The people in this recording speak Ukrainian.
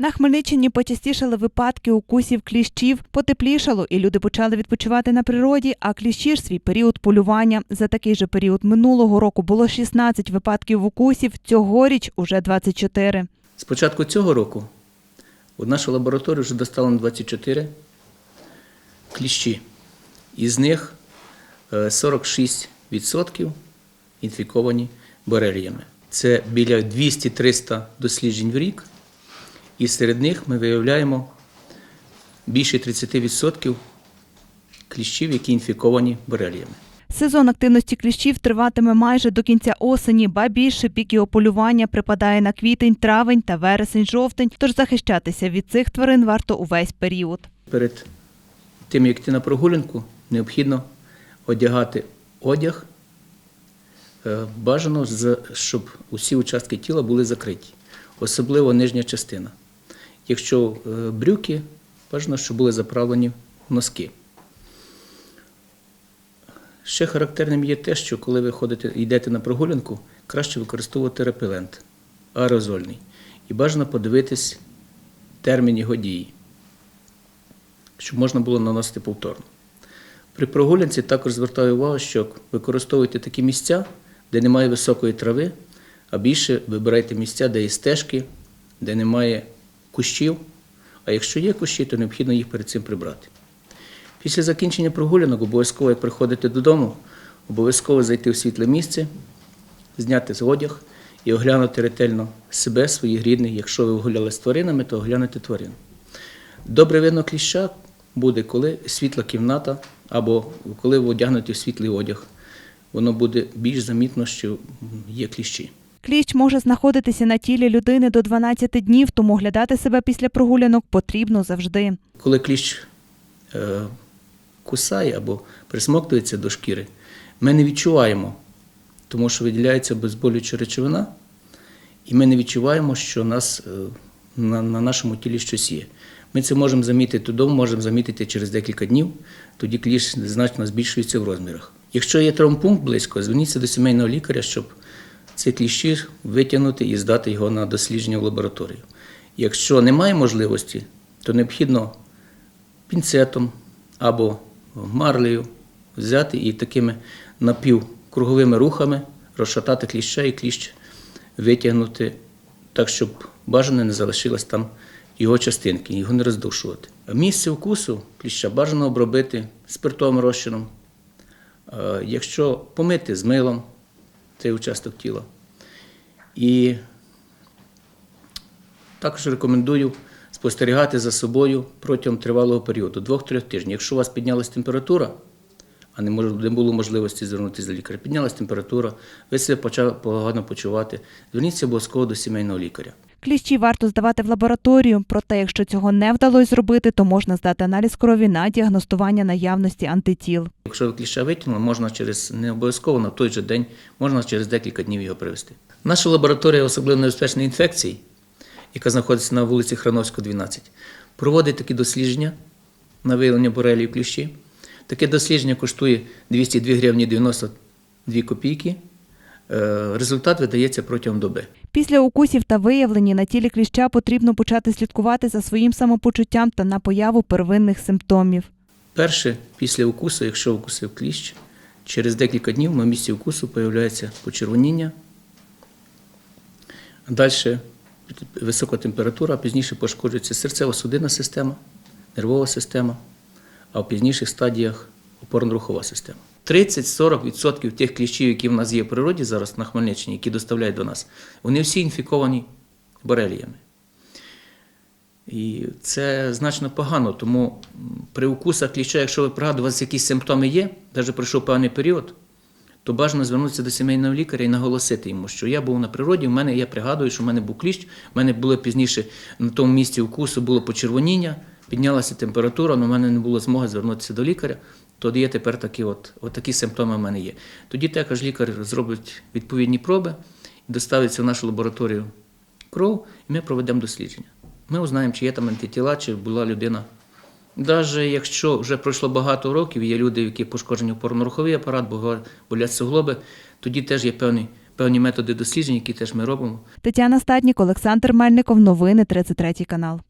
На Хмельниччині почастішали випадки укусів кліщів, потеплішало, і люди почали відпочивати на природі. А кліщі ж свій період полювання. За такий же період минулого року було 16 випадків укусів. Цьогоріч уже 24. З початку цього року у нашу лабораторію вже доставлено 24 кліщі. Із них е, 46% інфіковані бореліями. Це біля 200-300 досліджень в рік, і серед них ми виявляємо більше 30% кліщів, які інфіковані бореліями. Сезон активності кліщів триватиме майже до кінця осені, ба більше піки ополювання припадає на квітень, травень та вересень-жовтень. Тож захищатися від цих тварин варто увесь період. Перед тим, як йти на прогулянку, необхідно одягати одяг. Е, Бажано, щоб усі участки тіла були закриті, особливо нижня частина. Якщо е, брюки, бажано, щоб були заправлені носки. Ще характерним є те, що коли ви ходите, йдете на прогулянку, краще використовувати репелент аерозольний. І бажано подивитись термін його дії щоб можна було наносити повторно. При прогулянці також звертаю увагу, що використовуйте такі місця, де немає високої трави, а більше вибирайте місця, де є стежки, де немає кущів. А якщо є кущі, то необхідно їх перед цим прибрати. Після закінчення прогулянок обов'язково, як приходите додому, обов'язково зайти в світле місце, зняти з одяг і оглянути ретельно себе, своїх рідних. Якщо ви гуляли з тваринами, то оглянути тварин. Добре видно кліща буде, коли світла кімната або коли ви одягнуті в світлий одяг. Воно буде більш замітно, що є кліщі. Кліщ може знаходитися на тілі людини до 12 днів, тому глядати себе після прогулянок потрібно завжди. Коли кліщ е, кусає або присмоктується до шкіри, ми не відчуваємо, тому що виділяється безболюча речовина, і ми не відчуваємо, що нас е, на, на нашому тілі щось є. Ми це можемо замітити додому, можемо замітити через декілька днів, тоді кліщ значно збільшується в розмірах. Якщо є травмпункт близько, зверніться до сімейного лікаря, щоб ці кліщі витягнути і здати його на дослідження в лабораторію. Якщо немає можливості, то необхідно пінцетом або марлею взяти і такими напівкруговими рухами розшатати кліща і кліщ витягнути так, щоб бажано не залишилось там його частинки, його не роздушувати. Місце укусу кліща бажано обробити спиртовим розчином. Е, Якщо помити з милом цей участок тіла. І також рекомендую спостерігати за собою протягом тривалого періоду, 2-3 тижнів. Якщо у вас піднялась температура, а не, було можливості звернутися до лікаря, піднялась температура, ви себе почали погано почувати, зверніться обов'язково до сімейного лікаря. Кліщі варто здавати в лабораторію, проте якщо цього не вдалося зробити, то можна здати аналіз крові на діагностування наявності антитіл. Якщо ви кліща витягнули, можна через не обов'язково на той же день, можна через декілька днів його привезти. Наша лабораторія особливо небезпечних інфекцій, яка знаходиться на вулиці Храновського, 12, проводить такі дослідження на виявлення борелів кліщі. Таке дослідження коштує 202 гривні 92 копійки. Е, Результат видається протягом доби. Після укусів та виявлені на тілі кліща потрібно почати слідкувати за своїм самопочуттям та на появу первинних симптомів. Перше, після укусу, якщо укусив кліщ, через декілька днів на місці укусу появляється почервоніння. Далі висока температура, а пізніше пошкоджується серцево-судинна система, нервова система, а в пізніших стадіях опорно-рухова система. 30-40% тих кліщів, які в нас є в природі зараз на Хмельниччині, які доставляють до нас, вони всі інфіковані бореліями. І це значно погано, тому при укусах кліща, якщо ви пригадуєте, у вас якісь симптоми є, навіть пройшов певний період, то бажано звернутися до сімейного лікаря і наголосити йому, що я був на природі, в мене я пригадую, що в мене був кліщ, в мене було пізніше на тому місці укусу було почервоніння, піднялася температура, але в мене не було змоги звернутися до лікаря. То є тепер такі от, от такі симптоми в мене є. Тоді також лікар зробить відповідні проби доставиться в нашу лабораторію кров, і ми проведемо дослідження. Ми узнаємо, чи є там антитіла, чи була людина. Навіть якщо вже пройшло багато років, є люди, які пошкоджені опорно-руховий апарат, бо болять суглоби, тоді теж є певні певні методи досліджень, які теж ми робимо. Тетяна Статнік, Олександр Мельников. Новини 33 канал.